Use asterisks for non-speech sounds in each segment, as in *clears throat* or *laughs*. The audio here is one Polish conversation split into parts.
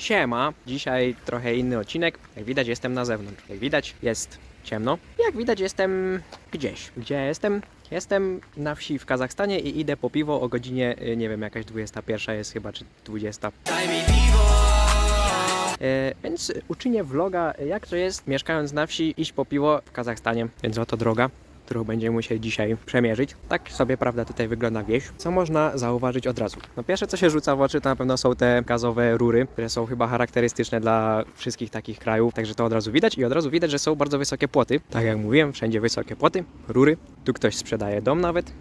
Siema, dzisiaj trochę inny odcinek. Jak widać jestem na zewnątrz. Jak widać jest ciemno. Jak widać jestem gdzieś. Gdzie jestem? Jestem na wsi w Kazachstanie i idę po piwo o godzinie, y, nie wiem, jakaś 21 jest chyba, czy 20. E, więc uczynię vloga, jak to jest, mieszkając na wsi, iść po piwo w Kazachstanie. Więc oto droga, którą będziemy musieli dzisiaj przemierzyć. Tak sobie, prawda, tutaj wygląda wieś. Co można zauważyć od razu? No pierwsze, co się rzuca w oczy, to na pewno są te gazowe rury, które są chyba charakterystyczne dla wszystkich takich krajów. Także to od razu widać i od razu widać, że są bardzo wysokie płoty. Tak jak mówiłem, wszędzie wysokie płoty, rury. Tu ktoś sprzedaje dom nawet.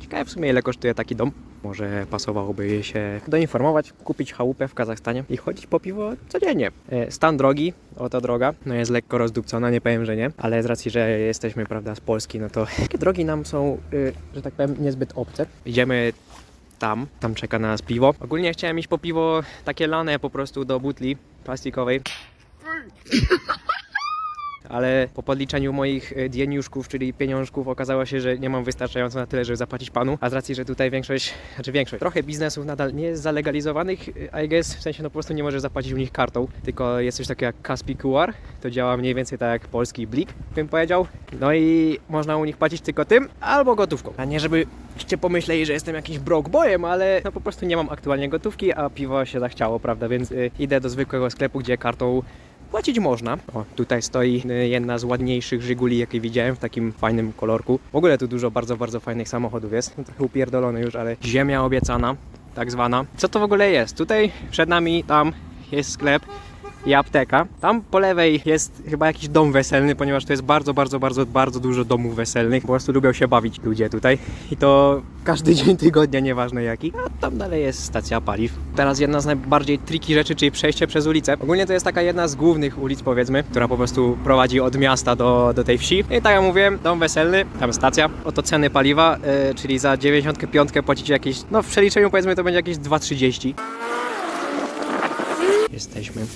Ciekawe w sumie ile kosztuje taki dom. Może pasowałoby się doinformować, kupić chałupę w Kazachstanie i chodzić po piwo codziennie. E, Stan drogi, oto droga, no jest lekko rozdupcona, nie powiem, że nie, ale z racji, że jesteśmy, prawda, z Polski, no to *laughs* takie drogi nam są, y, że tak powiem, niezbyt obce. Idziemy tam, tam czeka na nas piwo. Ogólnie chciałem iść po piwo takie lane po prostu do butli plastikowej. *laughs* Ale po podliczeniu moich y, dieniuszków, czyli pieniążków, okazało się, że nie mam wystarczająco na tyle, żeby zapłacić panu. A z racji, że tutaj większość, znaczy większość, trochę biznesów nadal nie jest zalegalizowanych, y, I guess, w sensie no po prostu nie możesz zapłacić u nich kartą, tylko jest coś takiego jak Kaspi QR, to działa mniej więcej tak jak polski Blik, bym powiedział. No i można u nich płacić tylko tym albo gotówką. A nie żeby Cię pomyśleli, że jestem jakiś broke boyem, ale no po prostu nie mam aktualnie gotówki, a piwo się zachciało, prawda? Więc y, idę do zwykłego sklepu, gdzie kartą Płacić można. O, tutaj stoi y, jedna z ładniejszych Żyguli, jakie widziałem, w takim fajnym kolorku. W ogóle tu dużo bardzo, bardzo fajnych samochodów jest. No, trochę upierdolony już, ale ziemia obiecana, tak zwana. Co to w ogóle jest? Tutaj przed nami, tam jest sklep i apteka. Tam po lewej jest chyba jakiś dom weselny, ponieważ to jest bardzo, bardzo, bardzo, bardzo dużo domów weselnych. Po prostu lubią się bawić ludzie tutaj. I to każdy *laughs* dzień tygodnia, nieważne jaki. A tam dalej jest stacja paliw. Teraz jedna z najbardziej triki rzeczy, czyli przejście przez ulicę. Ogólnie to jest taka jedna z głównych ulic, powiedzmy, która po prostu prowadzi od miasta do, do tej wsi. I tak jak mówiłem, dom weselny, tam stacja. Oto ceny paliwa, yy, czyli za 95 płacicie jakieś, no w przeliczeniu powiedzmy to będzie jakieś 2,30. Jesteśmy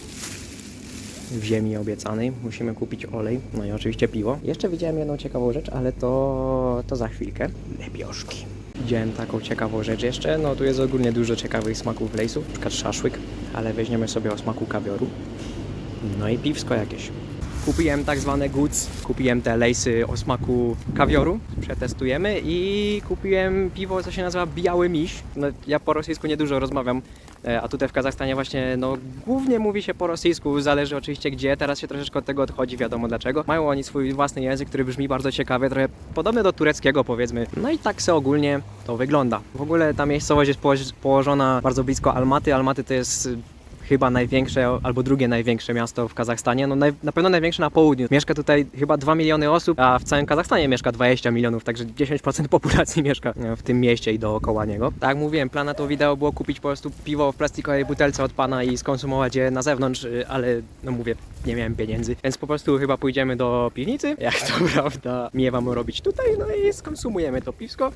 w ziemi obiecanej. Musimy kupić olej, no i oczywiście piwo. Jeszcze widziałem jedną ciekawą rzecz, ale to, to za chwilkę. Lebioszki. Widziałem taką ciekawą rzecz jeszcze. No tu jest ogólnie dużo ciekawych smaków lejsów, na przykład szaszłyk, ale weźmiemy sobie o smaku kawioru. No i piwsko jakieś. Kupiłem tak zwane goods, kupiłem te lejsy o smaku kawioru, przetestujemy i kupiłem piwo, co się nazywa Biały Miś. No, ja po rosyjsku niedużo rozmawiam, a tutaj w Kazachstanie właśnie, no głównie mówi się po rosyjsku, zależy oczywiście gdzie, teraz się troszeczkę od tego odchodzi, wiadomo dlaczego. Mają oni swój własny język, który brzmi bardzo ciekawie, trochę podobny do tureckiego powiedzmy. No i tak se ogólnie to wygląda. W ogóle ta miejscowość jest położ- położona bardzo blisko Almaty, Almaty to jest chyba największe albo drugie największe miasto w Kazachstanie, no na pewno największe na południu. Mieszka tutaj chyba 2 miliony osób, a w całym Kazachstanie mieszka 20 milionów, także 10% *laughs* populacji mieszka e, w tym mieście i dookoła niego. Tak jak mówiłem, plan na to wideo było kupić po prostu piwo w plastikowej butelce od pana i skonsumować je na zewnątrz, y, ale no mówię, nie miałem pieniędzy, więc po prostu chyba pójdziemy do piwnicy, *laughs* jak to prawda miewam robić tutaj, no i skonsumujemy to piwsko.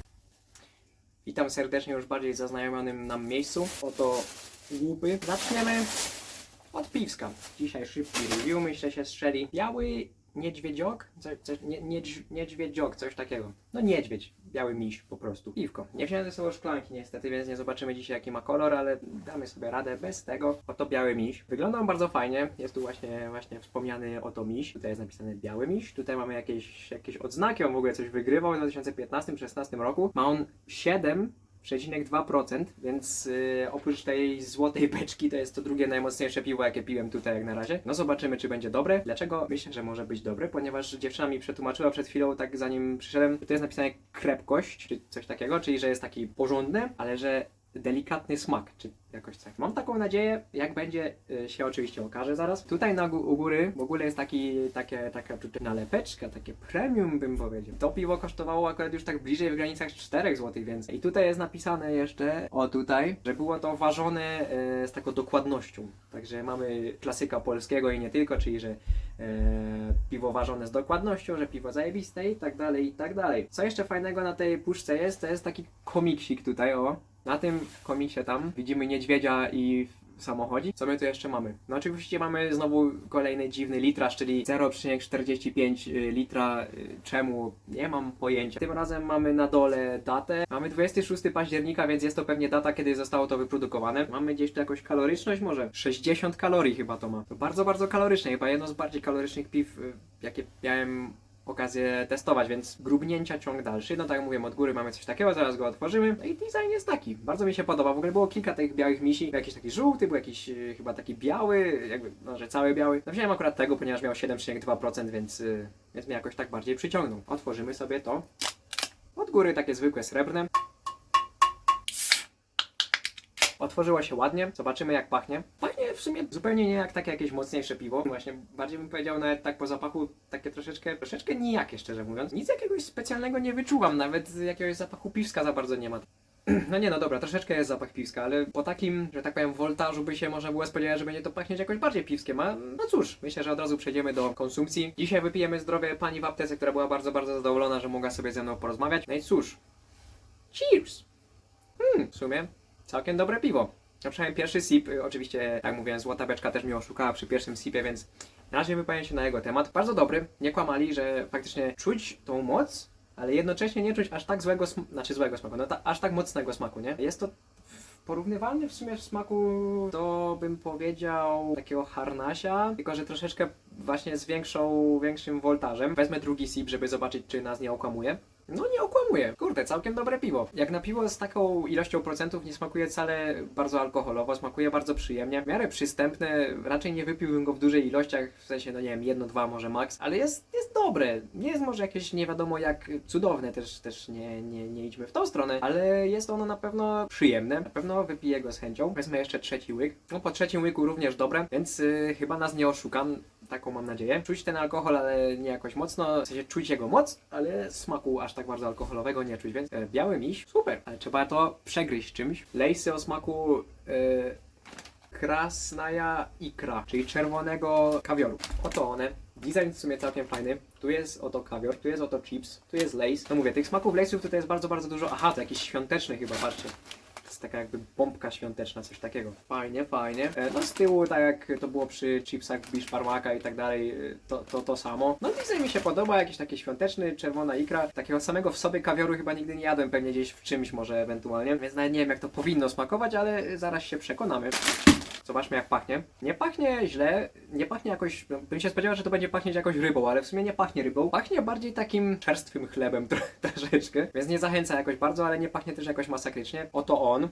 Witam serdecznie już bardziej zaznajomionym nam miejscu. Oto łupy. Zaczniemy od piwska. Dzisiaj szybki review, myślę się strzeli. Biały niedźwiedziok? Co, co, nie, niedź, niedźwiedziok, coś takiego. No niedźwiedź, biały miś po prostu. Piwko. Nie wziąłem ze sobą szklanki niestety, więc nie zobaczymy dzisiaj jaki ma kolor, ale damy sobie radę bez tego. Oto biały miś. Wygląda on bardzo fajnie. Jest tu właśnie, właśnie wspomniany oto miś. Tutaj jest napisane biały miś. Tutaj mamy jakieś, jakieś odznaki, on w ogóle coś wygrywał w 2015-16 roku. Ma on 7 2%, więc yy, oprócz tej złotej beczki to jest to drugie najmocniejsze piwo, jakie piłem tutaj jak na razie. No zobaczymy, czy będzie dobre. Dlaczego? Myślę, że może być dobre, ponieważ dziewczyna mi przetłumaczyła przed chwilą, tak zanim przyszedłem, to jest napisane krepkość, czy coś takiego, czyli że jest taki porządny, ale że delikatny smak, czy jakoś tak. Mam taką nadzieję, jak będzie, y, się oczywiście okaże zaraz. Tutaj na u góry w ogóle jest taki, takie, taka tutaj nalepeczka, takie premium bym powiedział. To piwo kosztowało akurat już tak bliżej w granicach 4 zł więcej. I tutaj jest napisane jeszcze, o tutaj, że było to ważone y, z taką dokładnością. Także mamy klasyka polskiego i nie tylko, czyli że e, piwo ważone z dokładnością, że piwo zajebiste i tak dalej, i tak dalej. Co jeszcze fajnego na tej puszce jest, to jest taki komiksik tutaj, o. Na tym komiksie tam widzimy niedźwiedzia i samochodzi. Co my tu jeszcze mamy? No oczywiście mamy znowu kolejny dziwny litraż, czyli 0,45 litra. Y, Czemu? Nie mam pojęcia. Tym razem mamy na dole datę. Mamy 26 października, więc jest to pewnie data, kiedy zostało to wyprodukowane. Mamy gdzieś tu jakąś kaloryczność może? 60 kalorii chyba to ma. To bardzo, bardzo kaloryczne. Chyba jedno z bardziej kalorycznych piw, y, jakie miałem okazję testować, więc grubnięcia ciąg dalszy. No tak jak mówiłem, od góry mamy coś takiego, zaraz go otworzymy. No i design jest taki. Bardzo mi się podoba. W ogóle było kilka tych białych misi. Był jakiś taki żółty, był jakiś y, chyba taki biały, jakby, no że cały biały. No wziąłem akurat tego, ponieważ miał 7,2%, więc, y, więc mnie jakoś tak bardziej przyciągnął. Otworzymy sobie to. Od góry takie zwykłe srebrne. Otworzyło się ładnie, zobaczymy jak pachnie. W sumie zupełnie nie jak takie jakieś mocniejsze piwo. Właśnie bardziej bym powiedział nawet tak po zapachu takie troszeczkę, troszeczkę nijakie szczerze mówiąc. Nic jakiegoś specjalnego nie wyczuwam, nawet jakiegoś zapachu piwska za bardzo nie ma. *clears throat* No nie, no dobra, troszeczkę jest zapach piwska, ale po takim, że tak powiem, woltażu by się można było spodziewać, że będzie to pachnieć jakoś bardziej piwskiem, a no cóż, myślę, że od razu przejdziemy do konsumpcji. Dzisiaj wypijemy zdrowie pani w aptece, która była bardzo, bardzo zadowolona, że mogła sobie ze mną porozmawiać. No i cóż, cheers! Hmm, w sumie całkiem dobre piwo. No przynajmniej pierwszy sip, y, oczywiście, jak mówiłem, złota beczka też mnie oszukała przy pierwszym sipie, więc na razie wypowiem się na jego temat. Bardzo dobry, nie kłamali, że faktycznie czuć tą moc, ale jednocześnie nie czuć aż tak złego, sm- znaczy złego smaku, no ta, aż tak mocnego smaku, nie? Jest to porównywalny w sumie w smaku do, bym powiedział, takiego harnasia, tylko że troszeczkę właśnie z większą, większym woltażem. Wezmę drugi sip, żeby zobaczyć, czy nas nie okłamuje. No nie okłamuje. Kurde, całkiem dobre piwo. Jak na piwo z taką ilością procentów nie smakuje wcale bardzo alkoholowo, smakuje bardzo przyjemnie. W miarę przystępne, raczej nie wypiłbym go w dużej ilościach, w sensie, no nie wiem, jedno, dwa może max, ale jest, jest dobre. Nie jest może jakieś nie wiadomo jak cudowne, też, też nie, nie, nie idźmy w tą stronę, ale jest ono na pewno przyjemne. Na pewno wypiję go z chęcią. Wezmę jeszcze trzeci łyk. No po trzecim łyku również dobre, więc y, chyba nas nie oszukam. Taką mam nadzieję. Czuć ten alkohol, ale nie jakoś mocno. W sensie czuć jego moc, ale smaku aż tak bardzo alkoholowego nie czuć, więc e, biały miś, super. Ale trzeba to przegryźć czymś. Lejsy o smaku e, krasnaja ikra, czyli czerwonego kawioru. Oto one. Design w sumie całkiem fajny. Tu jest oto kawior, tu jest oto chips, tu jest lace. No mówię, tych smaków lace'ów tutaj jest bardzo, bardzo dużo. Aha, to jakiś świąteczny chyba, patrzcie. To jest taka jakby pompka świąteczna, coś takiego. Fajnie, fajnie. E, No z tyłu, tak jak to było przy chipsach Biszparmaka i tak dalej, e, to, to, to samo. No design mi się podoba, jakiś taki świąteczny, czerwona ikra. Takiego samego w sobie kawioru chyba nigdy nie jadłem, pewnie gdzieś w czymś może ewentualnie. Więc nawet nie wiem jak to powinno smakować, ale zaraz się przekonamy. Zobaczmy jak pachnie. Nie pachnie źle, nie pachnie jakoś, bym się spodziewał, że to będzie pachnieć jakąś rybą, ale w sumie nie pachnie rybą. Pachnie bardziej takim czerstwym chlebem tro, *laughs* troszeczkę, więc nie zachęca jakoś bardzo, ale nie pachnie też jakoś masakrycznie. Oto on.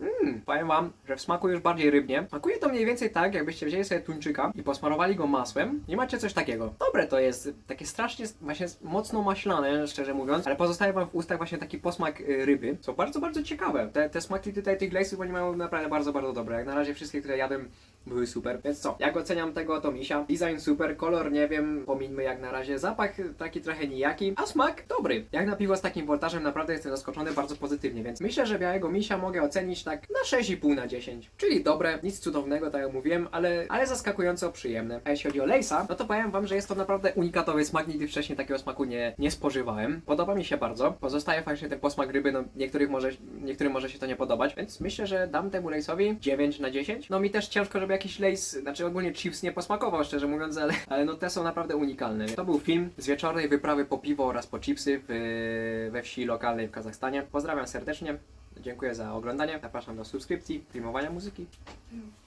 Mmm, powiem wam, że w smaku już bardziej rybnie. Smakuje to mniej więcej tak, jakbyście wzięli sobie tuńczyka i posmarowali go masłem i macie coś takiego. Dobre to jest, takie strasznie, właśnie mocno maślane, szczerze mówiąc, ale pozostaje wam w ustach właśnie taki posmak y, ryby, co bardzo, bardzo ciekawe. Te, te smaki tutaj tych glazów, oni mają naprawdę bardzo, bardzo dobre. Jak na razie wszystkie, które jadłem, były super. Więc co, jak oceniam tego to misia? Design super, kolor nie wiem, pomińmy jak na razie. Zapach taki trochę nijaki, a smak dobry. Jak na piwo z takim woltażem naprawdę jestem zaskoczony bardzo pozytywnie, więc myślę, że białego misia mogę ocenić tak na 6,5 na 10. Czyli dobre, nic cudownego, tak jak mówiłem, ale, ale zaskakująco przyjemne. A jeśli chodzi o Lejsa, no to powiem wam, że jest to naprawdę unikatowy smak, nigdy wcześniej takiego smaku nie, nie spożywałem. Podoba mi się bardzo. Pozostaje faktycznie ten posmak ryby, no niektórych może, niektórym może się to nie podobać, więc myślę, że dam temu Lejsowi 9 na 10. No mi też ciężko, żeby jakiś Lejs, znaczy ogólnie chips nie posmakował, szczerze mówiąc, ale, ale no te są naprawdę unikalne. To był film z wieczornej wyprawy po piwo oraz po chipsy w, we wsi lokalnej w Kazachstanie. Pozdrawiam serdecznie. Dziękuję za oglądanie. Zapraszam do subskrypcji, filmowania muzyki.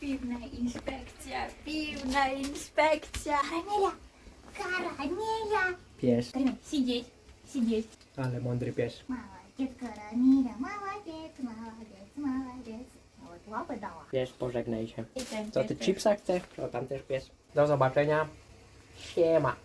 Piwna inspekcja, piwna inspekcja. Karamela, karamela. Pies, Karamela, siedzieć, siedzieć. ale mądry pies. Молодец, Карамеля, молодец, молодец, молодец. Łapy dała. Wiesz, pożegnaj się. I ten Co ty chipsa chcesz? O, tam też pies. Do zobaczenia. Siema.